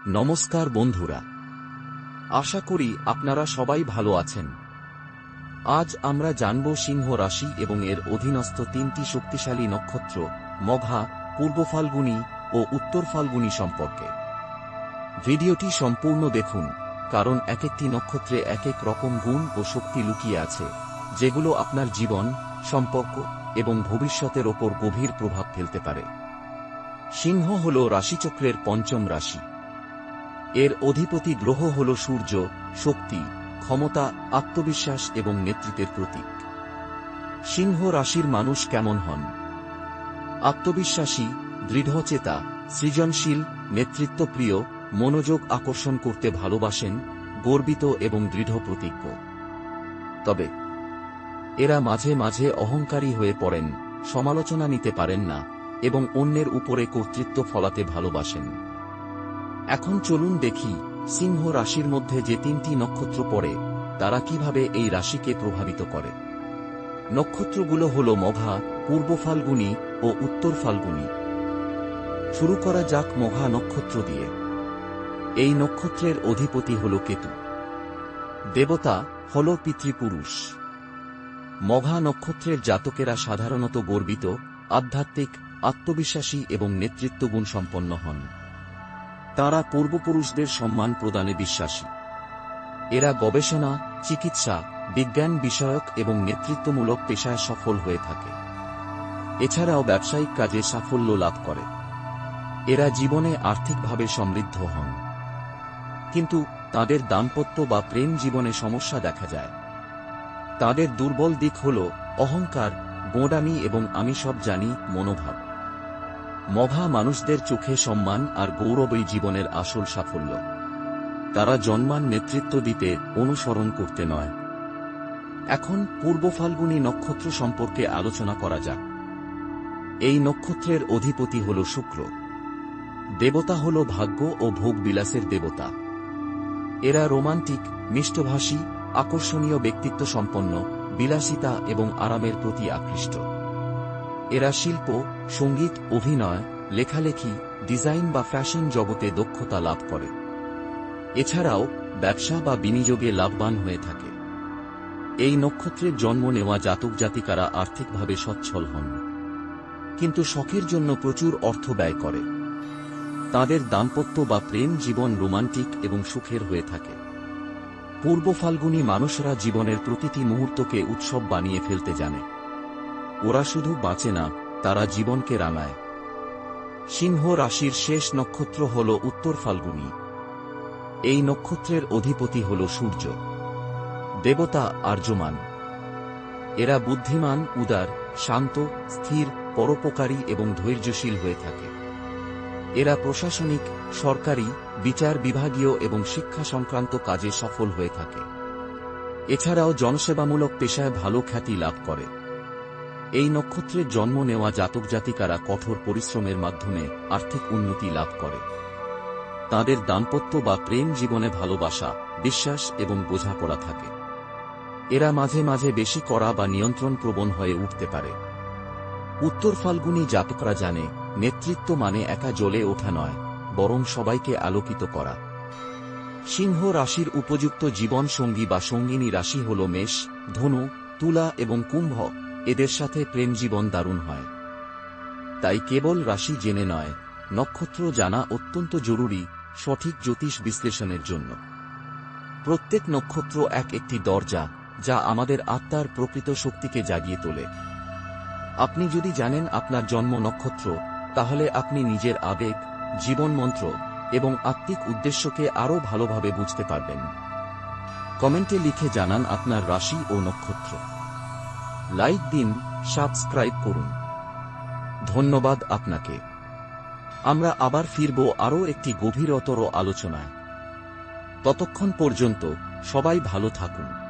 নমস্কার বন্ধুরা। আশা করি আপনারা সবাই ভালো আছেন। আজ আমরা জানব সিংহ রাশি এবং এর অধীনস্থ তিনটি শক্তিশালী নক্ষত্র, মঘা, পূর্ব ফাল্গুনি ও উত্তর ফাল্গুনি সম্পর্কে। ভিডিওটি সম্পূর্ণ দেখুন, কারণ এক একটি নক্ষত্রে এক এক রকম গুণ ও শক্তি লুকিয়ে আছে, যেগুলো আপনার জীবন, সম্পর্ক এবং ভবিষ্যতের ওপর গভীর প্রভাব ফেলতে পারে। সিংহ হল রাশিচক্রের পঞ্চম রাশি। এর অধিপতি গ্রহ হল সূর্য, শক্তি, ক্ষমতা, আত্মবিশ্বাস এবং নেতৃত্বের প্রতীক। সিংহ রাশির মানুষ কেমন হন? আত্মবিশ্বাসী, দৃঢ়চেতা, সৃজনশীল, নেতৃত্বপ্রিয়, মনোযোগ আকর্ষণ করতে ভালোবাসেন, গর্বিত এবং দৃঢ় প্রতিজ্ঞ তবে এরা মাঝে মাঝে অহংকারী হয়ে পড়েন, সমালোচনা নিতে পারেন না এবং অন্যের উপরে কর্তৃত্ব ফলাতে ভালোবাসেন। এখন চলুন দেখি, সিংহ রাশির মধ্যে যে তিনটি নক্ষত্র পড়ে, তারা কীভাবে এই রাশিকে প্রভাবিত করে। নক্ষত্রগুলো হল মঘা, পূর্ব ফাল্গুনি ও উত্তর ফাল্গুনী। শুরু করা যাক মঘা নক্ষত্র দিয়ে। এই নক্ষত্রের অধিপতি হল কেতু। দেবতা হল পিতৃপুরুষ। মঘা নক্ষত্রের জাতকেরা সাধারণত গর্বিত, আধ্যাত্মিক, আত্মবিশ্বাসী এবং নেতৃত্বগুণ সম্পন্ন হন। তারা পূর্বপুরুষদের সম্মান প্রদানে বিশ্বাসী। এরা গবেষণা, চিকিৎসা, বিজ্ঞান বিষয়ক এবং নেতৃত্বমূলক পেশায় সফল হয়ে থাকে। এছাড়াও ব্যবসায়িক কাজে সাফল্য লাভ করে। এরা জীবনে আর্থিকভাবে সমৃদ্ধ হন। কিন্তু তাদের দাম্পত্য বা প্রেম জীবনে সমস্যা দেখা যায়। তাদের দুর্বল দিক হল অহংকার, গোঁড়ামি এবং আমি সব জানি, মনোভাব। মঘা মানুষদের চোখে সম্মান আর গৌরবই জীবনের আসল সাফল্য। তারা জন্মান নেতৃত্ব দিতে অনুসরণ করতে নয়। এখন পূর্ব ফাল্গুনী নক্ষত্র সম্পর্কে আলোচনা করা যাক। এই নক্ষত্রের অধিপতি হল শুক্র। দেবতা হল ভাগ্য ও ভোগ বিলাসের দেবতা। এরা রোমান্টিক, মিষ্টভাষী, আকর্ষণীয় ব্যক্তিত্ব সম্পন্ন বিলাসিতা এবং আরামের প্রতি আকৃষ্ট। এরা শিল্প, সংগীত, অভিনয়, লেখালেখি, ডিজাইন বা ফ্যাশন জগতে দক্ষতা লাভ করে। এছাড়াও ব্যবসা বা বিনিয়োগে লাভবান হয়ে থাকে। এই নক্ষত্রের জন্ম নেওয়া জাতক জাতিকারা আর্থিকভাবে সচ্ছল হন। কিন্তু শখের জন্য প্রচুর অর্থ ব্যয় করে। তাদের দাম্পত্য বা প্রেম জীবন রোমান্টিক এবং সুখের হয়ে থাকে। পূর্ব ফাল্গুনী মানুষরা জীবনের প্রতিটি মুহূর্তকে উৎসব বানিয়ে ফেলতে জানে। ওরা শুধু বাঁচে না, তারা জীবনকে রাঙায়। সিংহ রাশির শেষ নক্ষত্র হল উত্তর ফাল্গুনী। এই নক্ষত্রের অধিপতি হল সূর্য। দেবতা আর্যমান। এরা বুদ্ধিমান, উদার, শান্ত, স্থির, পরোপকারী এবং ধৈর্যশীল হয়ে থাকে। এরা প্রশাসনিক, সরকারি, বিচার বিভাগীয় এবং শিক্ষা সংক্রান্ত কাজে সফল হয়ে থাকে। এছাড়াও জনসেবামূলক পেশায় ভালো খ্যাতি লাভ করে। এই নক্ষত্রের জন্ম নেওয়া জাতক জাতিকারা কঠোর পরিশ্রমের মাধ্যমে আর্থিক উন্নতি লাভ করে। তাদের দাম্পত্য বা প্রেম জীবনে ভালোবাসা, বিশ্বাস এবং বোঝাপড়া থাকে। এরা মাঝে মাঝে বেশি করা বা নিয়ন্ত্রণ প্রবণ হয়ে উঠতে পারে। উত্তর ফাল্গুনী জাতকরা জানে, নেতৃত্ব মানে একা জ্বলে ওঠা নয়, বরং সবাইকে আলোকিত করা। সিংহ রাশির উপযুক্ত জীবন সঙ্গী বা সঙ্গিনী রাশি হল মেষ, ধনু, তুলা এবং কুম্ভ। এদের সাথে প্রেম জীবন দারুণ হয়। তাই কেবল রাশি জেনে নয়, নক্ষত্র জানা অত্যন্ত জরুরি সঠিক জ্যোতিষ বিশ্লেষণের জন্য। প্রত্যেক নক্ষত্র এক একটি দরজা যা আমাদের আত্মার প্রকৃত শক্তিকে জাগিয়ে তোলে। আপনি যদি জানেন আপনার জন্ম নক্ষত্র, তাহলে আপনি নিজের আবেগ, জীবন মন্ত্র এবং আত্মিক উদ্দেশ্যকে আরও ভালোভাবে বুঝতে পারবেন। কমেন্টে লিখে জানান আপনার রাশি ও নক্ষত্র। লাইক দিন, সাবস্ক্রাইব করুন। ধন্যবাদ আপনাকে। আমরা আবার ফিরব আরও একটি গভীরতর আলোচনায়। ততক্ষণ পর্যন্ত সবাই ভালো থাকুন।